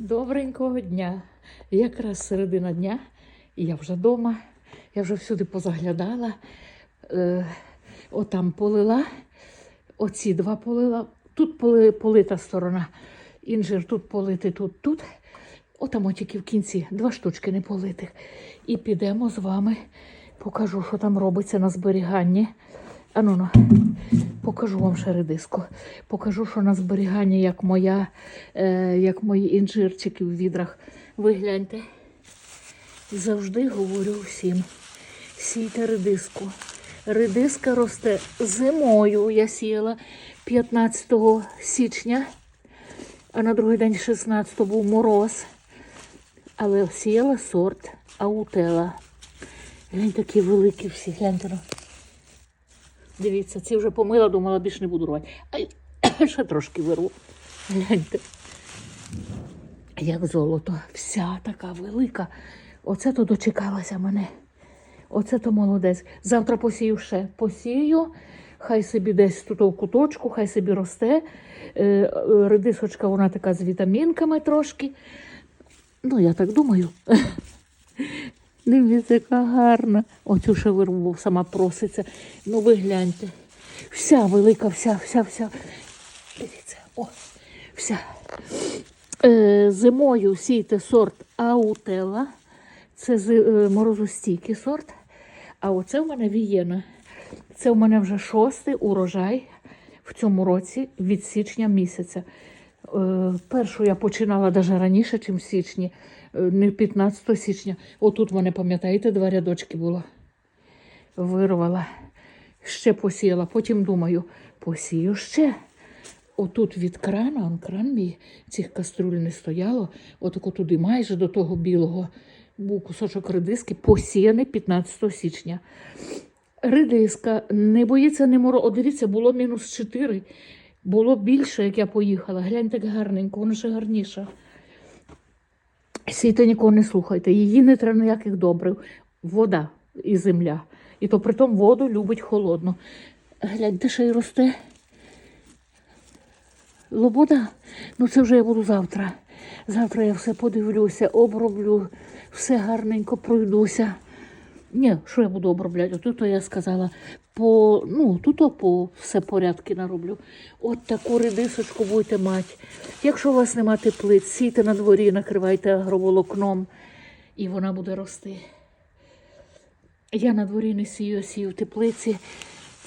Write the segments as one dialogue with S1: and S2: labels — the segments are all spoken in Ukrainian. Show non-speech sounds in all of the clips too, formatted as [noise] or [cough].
S1: Добренького дня. Якраз середина дня, і я вже вдома, я вже всюди позаглядала. Е, отам полила, оці два полила. Тут поли, полита сторона, інжир тут политий, тут, тут. Отам от тільки в кінці два штучки не политих. І підемо з вами, покажу, що там робиться на зберіганні. Ану, ну, покажу вам ще редиску. Покажу, що на зберіганні, як моя, е, як мої інжирчики в відрах. Ви гляньте. Завжди говорю всім. Сійте редиску. Редиска росте зимою. Я сіяла 15 січня, а на другий день 16 був мороз. Але сіяла сорт аутела. Глянь, такі великі всі. Гляньте. Дивіться, ці вже помила, думала, більше не буду рвати. Ай, [coughs] ще трошки вирву. Гляньте. Як золото. Вся така велика. Оце то дочекалася мене. Оце то молодець. Завтра посію ще. Посію. Хай собі десь тут у куточку, хай собі росте. Е, Редисочка, вона така з вітамінками трошки. Ну, я так думаю. Дивіться, яка гарна. Оцю вирву, сама проситься. Ну, ви гляньте. Вся велика, вся, вся, вся. Дивіться, о, вся. Е, зимою сійте сорт аутела. Це е, морозостійкий сорт. А оце в мене вієна. Це в мене вже шостий урожай в цьому році від січня місяця. Е, першу я починала навіть раніше, ніж в січні, не 15 січня. Отут мене, пам'ятаєте, два рядочки було. Вирвала, ще посіяла. Потім думаю, посію ще. Отут від крана, он кран мій, цих каструль не стояло. Отако туди майже до того білого був кусочок редиски, посіяний 15 січня. Редиска не боїться не моро. О, дивіться, було мінус 4. Було більше, як я поїхала. Гляньте, як гарненько, вона ще гарніша. Сійте нікого не слухайте. Її не треба ніяких добрив. Вода і земля. І то притом воду любить холодно. Гляньте, ще й росте. Лобода, ну це вже я буду завтра. Завтра я все подивлюся, оброблю, все гарненько пройдуся. Ні, що я буду обробляти? Тут я сказала, по, ну, тут по все порядки нароблю. От таку редисочку будете мати. Якщо у вас нема теплиць, сійте на дворі, накривайте агроволокном, і вона буде рости. Я на дворі не сію, сію в теплиці.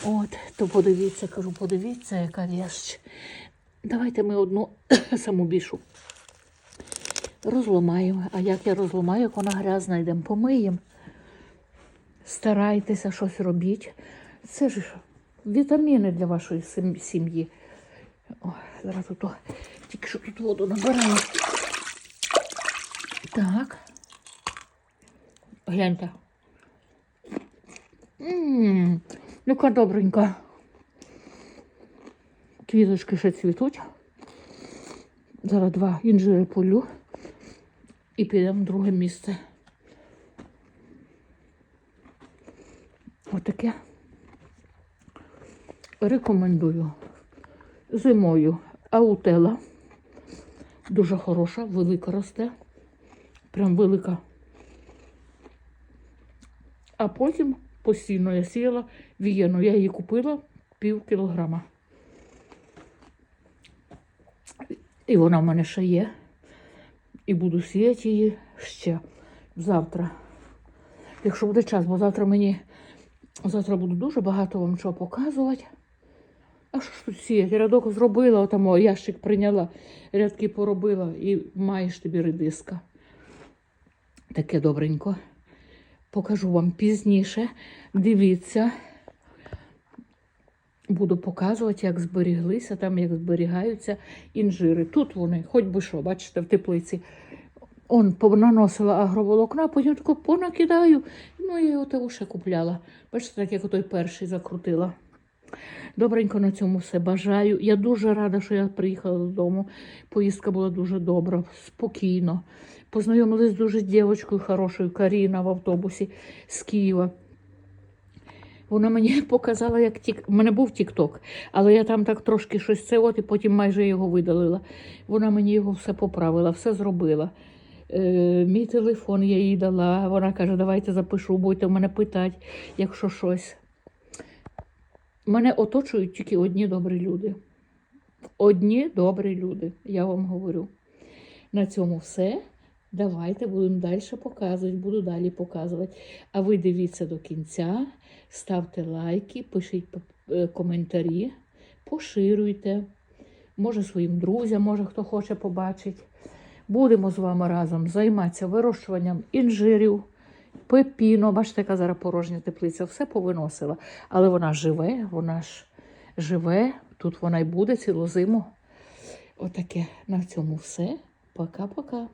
S1: От, то подивіться, кажу, подивіться, яка вещь. Давайте ми одну [coughs] саму більшу розламаємо. А як я розламаю, як вона грязна, йдемо помиємо. Старайтеся щось робіть. Це ж вітаміни для вашої сім'ї. О, зараз тут, тільки що тут воду набираю. Так. Гляньте. Яка добренька. Квіточки ще цвітуть. Зараз два інжири полю і підемо в друге місце. Отаке. Рекомендую. Зимою аутела. Дуже хороша, велика росте. Прям велика. А потім постійно я сіяла вієну. Я її купила пів кілограма. І вона в мене ще є. І буду сіяти її ще завтра. Якщо буде час, бо завтра мені завтра буду дуже багато вам чого показувати. А що ж тут сіяти? Рядок зробила, отам ящик прийняла, рядки поробила і маєш тобі редиска. Таке добренько. Покажу вам пізніше. Дивіться. Буду показувати, як зберіглися, там як зберігаються інжири. Тут вони, хоч би що, бачите, в теплиці. Он понаносила агроволокна, потім тако понакидаю. Ну і от ще купляла. Бачите, так як отой перший закрутила. Добренько на цьому все бажаю. Я дуже рада, що я приїхала додому. Поїздка була дуже добра, спокійно. Познайомилась з дуже дівчинкою хорошою Каріна в автобусі з Києва. Вона мені [laughs] показала, як тік. У мене був Тік-Ток, але я там так трошки щось це от і потім майже його видалила. Вона мені його все поправила, все зробила. Е, мій телефон я їй дала. Вона каже, давайте запишу, будете в мене питати, якщо щось. Мене оточують тільки одні добрі люди. Одні добрі люди, я вам говорю. На цьому все. Давайте будемо далі показувати, буду далі показувати. А ви дивіться до кінця, ставте лайки, пишіть е, коментарі, поширюйте. Може своїм друзям, може хто хоче побачити. Будемо з вами разом займатися вирощуванням інжирів, пепіно. Бачите, яка зараз порожня теплиця, все повиносила. Але вона живе, вона ж живе, тут вона й буде цілу зиму. Отаке на цьому все. Пока-пока.